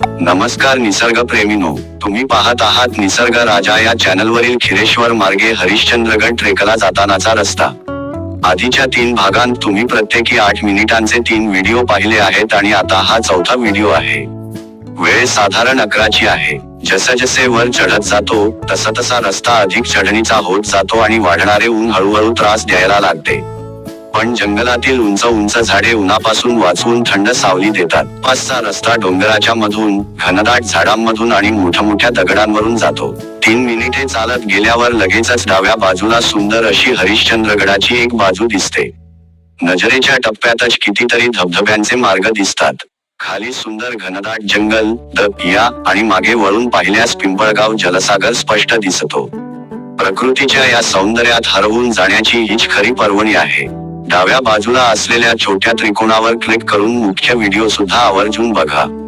नमस्कार निसर्ग प्रेमीनो तुम्ही पाहत आहात निसर्ग राजा या चॅनलवरील खिरेश्वर मार्गे हरिश्चंद्रगड ट्रेकला जातानाचा रस्ता. आधीच्या तीन भागांत तुम्ही प्रत्येकी आठ मिनिटांचे तीन व्हिडिओ पाहिले आहेत आणि आता हा चौथा व्हिडिओ आहे. वेळ साधारण अकराची आहे. जसे जसे वर चढत जातो तसा तसा रस्ता अधिक चढणीचा होत जातो आणि वाढणारे ऊन हळूहळू त्रास द्यायला लागते. पण जंगलातील उंच उंच झाडे उन्हापासून वाचवून थंड सावली देतात. पाचचा रस्ता डोंगराच्या मधून घनदाट झाडांमधून आणि मोठ्या मोठ्या दगडांवरून जातो. तीन मिनिटे चालत गेल्यावर लगेचच डाव्या बाजूला सुंदर अशी हरिश्चंद्रगडाची एक बाजू दिसते. नजरेच्या टप्प्यातच कितीतरी धबधब्यांचे मार्ग दिसतात. खाली सुंदर घनदाट जंगल दया आणि मागे वळून पाहिल्यास पिंपळगाव जलसागर स्पष्ट दिसतो. प्रकृतीच्या या सौंदर्यात हरवून जाण्याची हीच खरी पर्वणी आहे. डाव्या बाजूला असलेल्या छोट्या त्रिकोणावर क्लिक करून मुख्य व्हिडिओ सुद्धा आवर्जून बघा.